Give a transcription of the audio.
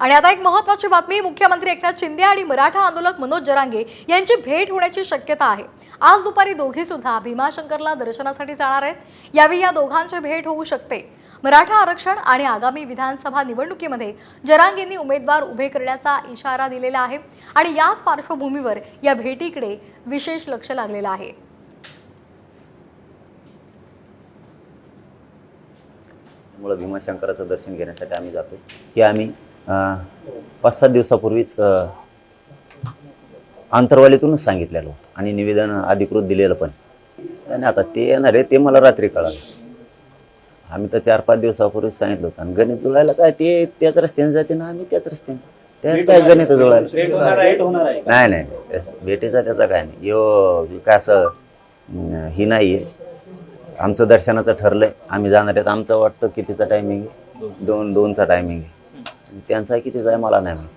आणि आता एक महत्वाची बातमी मुख्यमंत्री एकनाथ शिंदे आणि मराठा आंदोलक मनोज जरांगे यांची भेट होण्याची शक्यता आहे. आज दुपारी दोघे सुद्धा भीमाशंकरला दर्शनासाठी जाणार आहेत. यावेळी या दोघांची भेट होऊ शकते. मराठा आरक्षण आणि आगामी विधानसभा निवडणुकीमध्ये जरांगेंनी उमेदवार उभे करण्याचा इशारा दिलेला आहे आणि याच पार्श्वभूमीवर या भेटीकडे विशेष लक्ष लागलेलं आहे. त्यामुळं भीमाशंकराचं दर्शन घेण्यासाठी आम्ही जातो. हे आम्ही पाच सात दिवसापूर्वीच आंतरवालीतूनच सांगितलेलं होतं. आणि निवेदन अधिकृत दिलेलं पण. आणि आता ते येणार आहे ते मला रात्री कळालं. आम्ही तर चार पाच दिवसापूर्वीच सांगितलं होतं. आणि गणित जुळायला काय ते त्याच रस्त्याने जाते ना आम्ही त्याच रस्त्याने. त्यात काय गणित जुळायला. नाही नाही भेटीचा त्याचा काय नाही. यो काय असं ही नाही आहे आमचं दर्शनाचं ठरलंय. आम्ही जाणार आहेत. आमचं वाटतं कितीचा टायमिंग आहे? दोन दोनचा टायमिंग आहे. त्यांचा कितीचा आहे मला नाही माहिती.